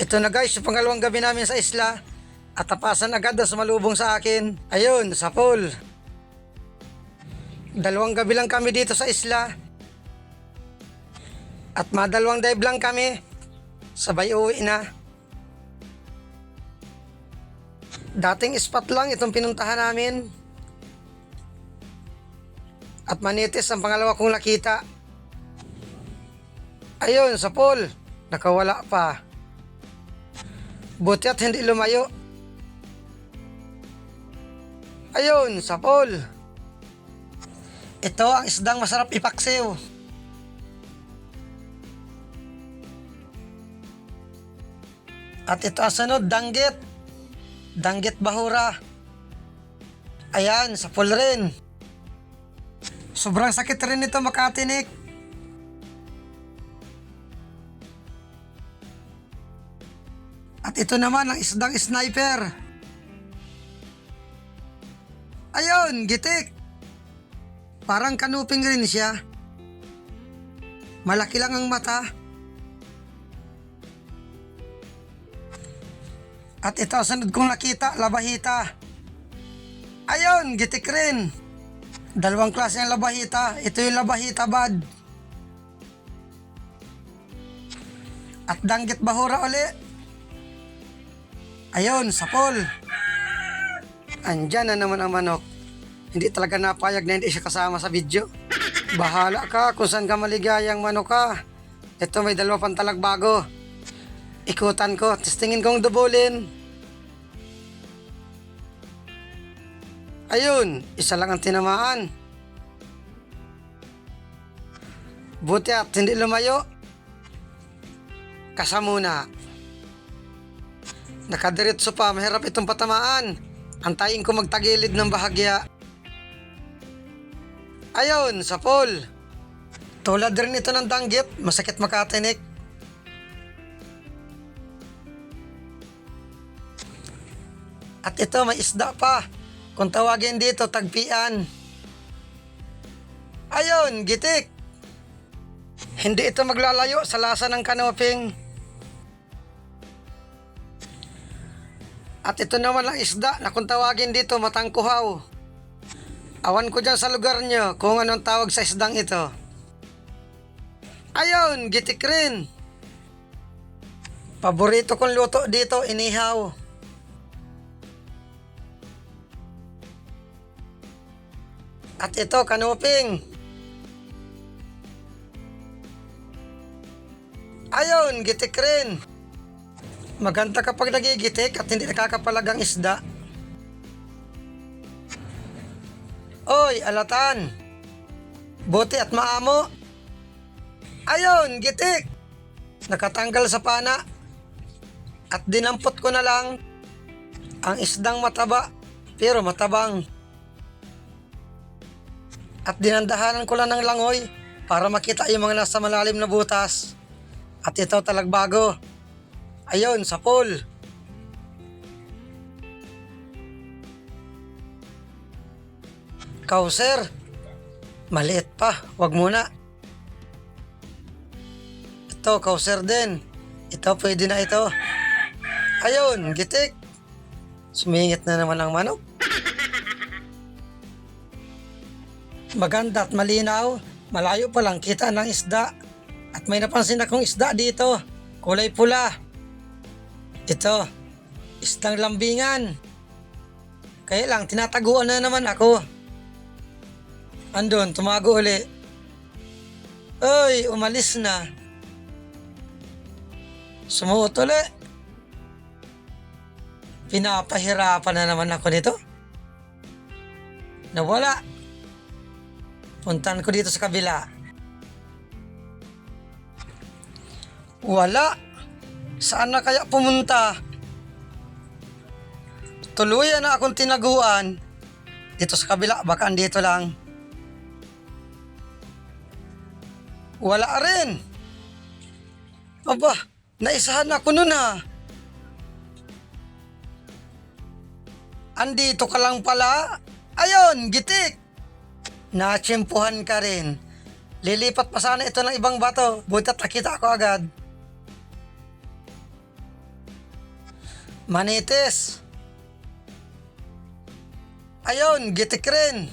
Ito na guys, yung pangalawang gabi namin sa isla. At tapasan agad na sumalubong sa akin. Ayun, sa pool. Dalawang gabi lang kami dito sa isla. At madalawang dive lang kami. Sabay uwi na. Dating spot lang itong pinuntahan namin. At manitis ang pangalawa kong nakita. Ayun, sa pool. Nakawala pa. Buti at hindi lumayo. Ayun, sa pool. Ito ang isdang masarap ipaksiw. At ito ang sunod, danggit. Danggit bahura. Ayan, sa pool rin. Sobrang sakit rin ito makatinik. At ito naman ang isdang sniper. Ayun, gitik. Parang kanuping rin siya. Malaki lang ang mata. At ito, sunod kong nakita, labahita. Ayun, gitik rin. Dalawang klase ang labahita. Ito yung labahita bad. At danggit bahura uli. Ayun, sa pool. Andyan na naman ang manok. Hindi talaga napayag na hindi siya kasama sa video. Bahala ka kung saan ka maligayang manok ka. Ito may dalawa pang talagbago. Ikutan ko, testingin kong dubulin. Ayun, isa lang ang tinamaan. Buti at hindi lumayo. Kasamuna. Nakadiretso pa, mahirap itong patamaan. Antayin ko magtagilid ng bahagya. Ayun, sa pool. Tulad rin ito ng danggit, masakit makatinik. At ito, may isda pa. Kung tawagin dito, tagpian. Ayun, gitik. Hindi ito maglalayo sa lasa ng kanoping. At ito naman ang isda na kung tawagin dito, matangkuhaw. Awan ko dyan sa lugar nyo kung anong tawag sa isdang ito. Ayun, gitik rin. Paborito kong luto dito, inihaw. At ito, kanuping. Ayun, gitik rin. Maganda kapag nagigitik at hindi nakakapalagang isda. Oy, alatan. Buti at maamo. Ayun, gitik. Nakatanggal sa pana. At dinampot ko na lang ang isdang mataba pero matabang. At dinandahanan ko lang ng langoy para makita yung mga nasa malalim na butas. At ito talagbago. Ayun, sa pool. Kauser. Maliit pa. Wag muna. Ito, kauser din. Ito, pwede na ito. Ayun, gitik. Sumingit na naman ang manok. Maganda at malinaw. Malayo pa lang kita ng isda. At may napansin akong isda dito. Kulay pula. Ito, isdang lambingan. Kaya lang, tinataguan na naman ako. Andun, tumago uli. Oy, umalis na. Sumuot uli. Pinapahirapan na naman ako nito. Nawala. Puntan ko dito sa kabila. Wala. Saan na kaya pumunta? Tuluyan na akong tinaguan. Dito sa kabila, baka andito lang. Wala rin. Aba, naisahan ako nun ha. Andito ka lang pala. Ayun, gitik. Natsimpuhan ka rin. Lilipat pa sana ito ng ibang bato. Butat nakita ako agad. Manitis. Ayun, gitik rin.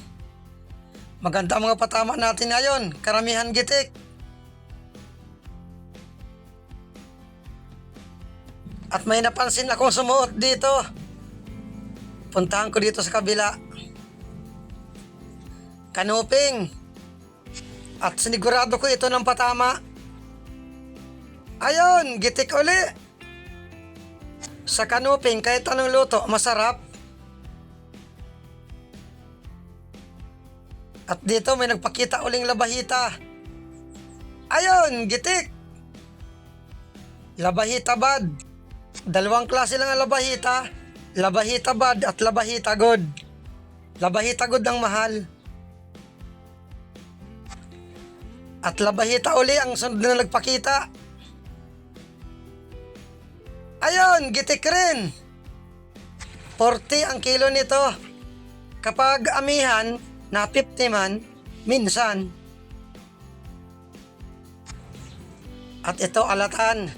Maganda mga patama natin ngayon. Karamihan gitik. At may napansin akong sumuot dito. Puntahan ko dito sa kabila. Kanuping. At sinigurado ko ito ng patama. Ayun, gitik uli. Sa kanuping, kahit anong luto, masarap. At dito may nagpakita uling labahita. Ayun, gitik. Labahita bad. Dalawang klase lang ang labahita. Labahita bad at labahita good. Labahita good ang mahal. At labahita uli ang sunod na nagpakita. Ayun, gitik rin. 40 ang kilo nito. Kapag amihan, na 50 man, minsan. At ito alatan,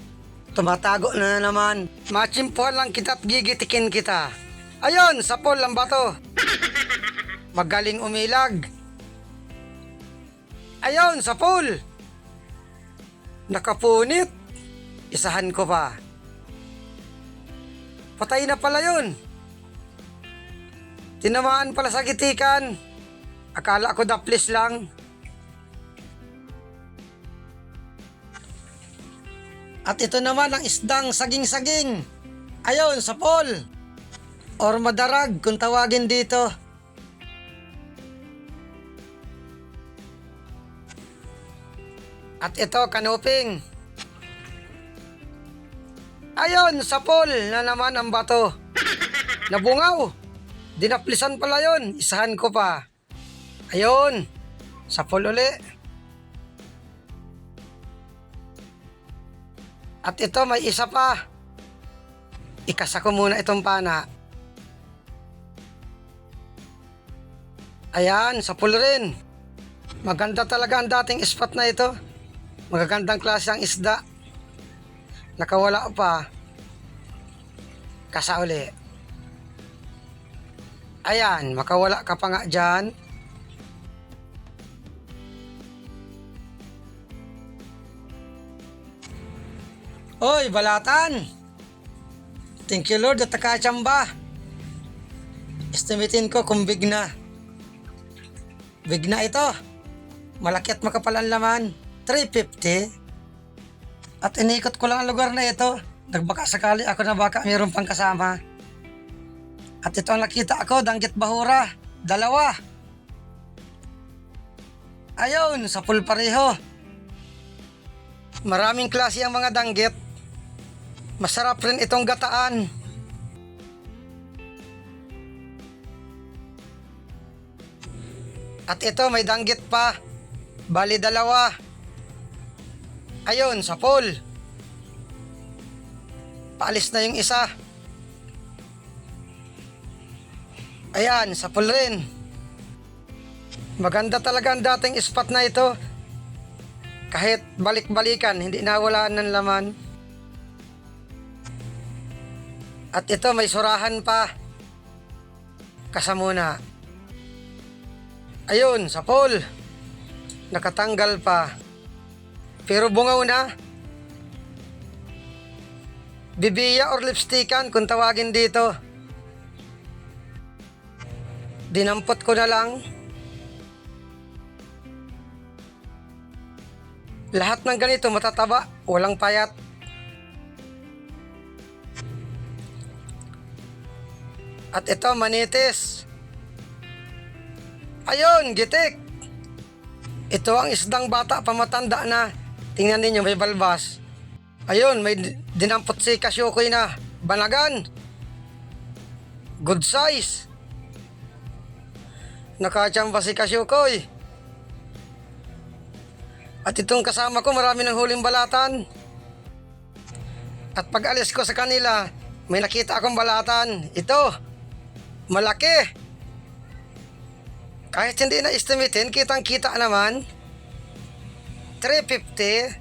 tumatago na naman. Machimpuan lang kita at gigitikin kita. Ayun, sapol ang bato. Magaling umilag. Ayun, sapol. Nakapunit. Isahan ko pa. Patay na pala yun. Tinamaan pala sa gitikan. Akala ko daplis lang. At ito naman ang isdang saging-saging. Ayon, sa pol. Or madarag kung tawagin dito. At ito, kanuping. Ayon, sa pol na naman ang bato. Nabungaw. Dinaplisan pala yon. Isahan ko pa. Ayun, sa pool uli. At ito may isa pa. Ikasa ko muna itong pana. Ayan, sa pool rin. Maganda talaga ang dating spot na ito. Magagandang klase ang isda. Nakawala pa. Kasa uli. Ayan, makawala ka pa nga dyan. Oy, balatan! Thank you Lord at nakachamba. Estimatein ko kung big na. Ito. Malaki at makapal ang laman. 350. At inikot ko lang ang lugar na ito. Nagbaka sakali ako na baka mayroon pang kasama. At ito ang nakita ako, danggit bahura. Dalawa. Ayun, sa pool pareho. Maraming klase ang mga danggit. Masarap rin itong gataan. At ito may danggit pa. Bali dalawa. Ayun, sa pool. Paalis na yung isa. Ayan, sa pool rin. Maganda talaga ang dating spot na ito. Kahit balik-balikan, hindi nawalaan ng laman. At ito may surahan pa. Kasamuna. Ayun, sa pool. Nakatanggal pa. Pero bungaw na. Bibiya or lipstickan kung tawagin dito. Dinampot ko na lang. Lahat ng ganito matataba, walang payat. At ito, manitis. Ayun, gitik. Ito ang isdang bata pamatanda na. Tingnan ninyo, may balbas. Ayun, may di- dinampot si Kasyukoy na. Banagan. Good size. Nakachamba si Kasyukoy. At itong kasama ko, marami ng huling balatan. At pag alis ko sa kanila, may nakita akong balatan. Ito, malaki. Kahit hindi na estimatein, kitang kita naman. 350.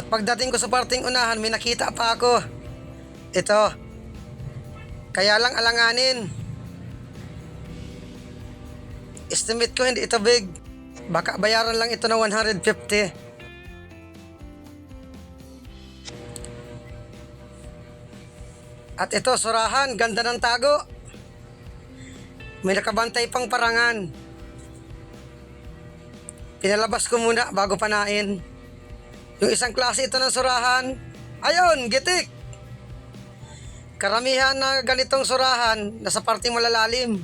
At pagdating ko sa parting unahan, may nakita pa ako. Ito. Kaya lang alanganin. Estimate ko hindi ito big. Baka bayaran lang ito ng 150. At ito, surahan, ganda ng tago. May nakabantay pang parangan. Pinalabas ko muna bago panain. Yung isang klase ito ng surahan. Ayun, gitik! Karamihan na ganitong surahan, nasa parting malalalim.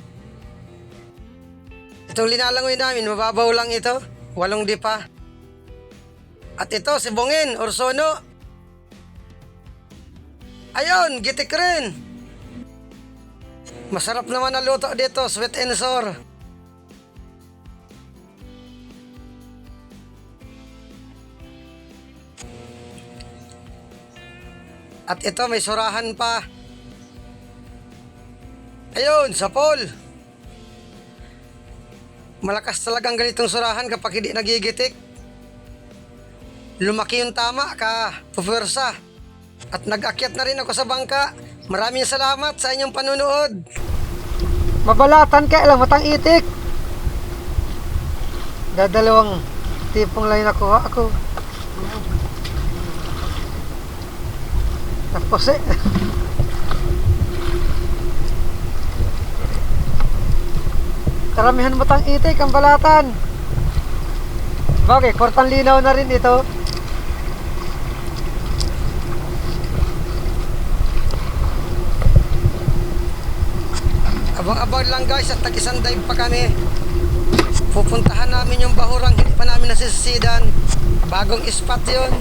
Itong linalangoy namin, mababaw lang ito. Walong di pa. At ito, si Bongin, Orsono. Ayun, gitik rin. Masarap naman na luto dito, sweet and sour. At ito, may surahan pa. Ayun, sa Paul. Malakas talagang ganitong surahan kapag hindi nagigitik. Lumaki yung tama ka, pupwersa. At nag-akyat na rin ako sa bangka. Maraming salamat sa inyong panunood. Mabalatan ka, alam matang itik. Dadalawang tipong lang nakuha ako. Tapos eh. Karamihan matang itik ang balatan. Bagay, kwartang linaw na rin ito. Abang-abang lang guys at tag-isang dive pa kami. Pupuntahan namin yung bahurang hindi pa namin nasisidan. Bagong spot yun.